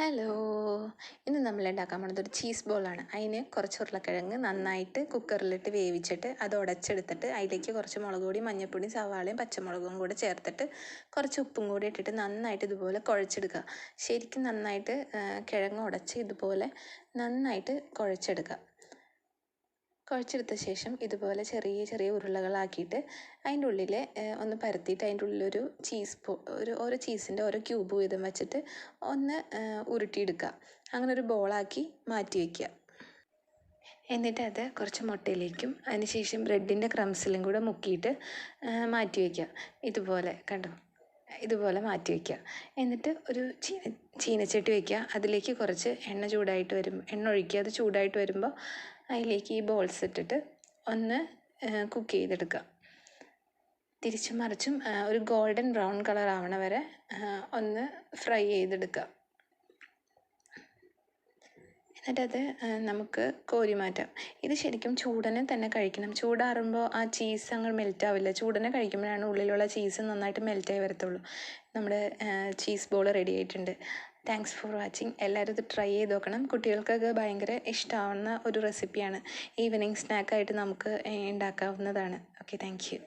Hello. ഇന്ന് നമ്മൾ ഉണ്ടാക്കാൻ പോണത് ഒരു ചീസ് ബോളാണ് അതിന് കുറച്ച് ഉരുളക്കിഴങ്ങ് നന്നായിട്ട് കുക്കറിലിട്ട് വേവിച്ചിട്ട് അത് ഉടച്ചെടുത്തിട്ട് അതിലേക്ക് കുറച്ച് മുളക് പൊടി മഞ്ഞൾപ്പൊടി സവാളയും പച്ചമുളകും കൂടെ ചേർത്തിട്ട് കുറച്ച് ഉപ്പും കൂടി ഇട്ടിട്ട് നന്നായിട്ട് ഇതുപോലെ കുഴച്ചെടുക്കുക. ശരിക്കും നന്നായിട്ട് കിഴങ്ങ് ഉടച്ച് ഇതുപോലെ നന്നായിട്ട് കുഴച്ചെടുക്കുക. കുഴച്ചെടുത്ത ശേഷം ഇതുപോലെ ചെറിയ ചെറിയ ഉരുളകളാക്കിയിട്ട് അതിന്റെ ഉള്ളിൽ ഒന്ന് പരത്തിയിട്ട് അതിന്റെ ഉള്ളിലൊരു ചീസ് പോ ഒരു ഓരോ ചീസിന്റെ ഓരോ ക്യൂബ് വീതം വെച്ചിട്ട് ഒന്ന് ഉരുട്ടിയെടുക്കുക അങ്ങനെ ഒരു ബോളാക്കി മാറ്റി വയ്ക്കുക എന്നിട്ട് അത് കുറച്ച് മുട്ടയിലേക്കും അതിനുശേഷം ബ്രെഡിന്റെ ക്രംസിലും കൂടെ മുക്കിയിട്ട് മാറ്റി വയ്ക്കുക ഇതുപോലെ കണ്ടോ? ഇതുപോലെ മാറ്റി വയ്ക്കുക എന്നിട്ട് ഒരു ചീന ചീനച്ചട്ടി വയ്ക്കുക അതിലേക്ക് കുറച്ച് എണ്ണ ചൂടായിട്ട് വരും എണ്ണ ഒഴിക്കുക. അത് ചൂടായിട്ട് വരുമ്പോൾ അതിലേക്ക് ഈ ബോൾസ് ഇട്ടിട്ട് ഒന്ന് കുക്ക് ചെയ്തെടുക്കുക. തിരിച്ചും മറിച്ചും ഒരു ഗോൾഡൻ ബ്രൗൺ കളർ ആവണ വരെ ഒന്ന് ഫ്രൈ ചെയ്തെടുക്കുക. എന്നിട്ടത് നമുക്ക് കോരി മാറ്റാം. ഇത് ശരിക്കും ചൂടനെ തന്നെ കഴിക്കണം. ചൂടാറുമ്പോൾ ആ ചീസ് അങ്ങ് മെൽറ്റ് ആവില്ല. ചൂടനെ കഴിക്കുമ്പോഴാണ് ഉള്ളിലുള്ള ചീസ് നന്നായിട്ട് മെൽറ്റായി വരത്തുള്ളൂ. നമ്മുടെ ചീസ് ബോൾ റെഡി ആയിട്ടുണ്ട്. താങ്ക്സ് ഫോർ വാച്ചിങ് എല്ലാവരും ഇത് ട്രൈ ചെയ്ത് നോക്കണം. കുട്ടികൾക്കൊക്കെ ഭയങ്കര ഇഷ്ടമാവുന്ന ഒരു റെസിപ്പിയാണ് ഈവനിങ് സ്നാക്കായിട്ട് നമുക്ക് ഉണ്ടാക്കാവുന്നതാണ്. Okay thank you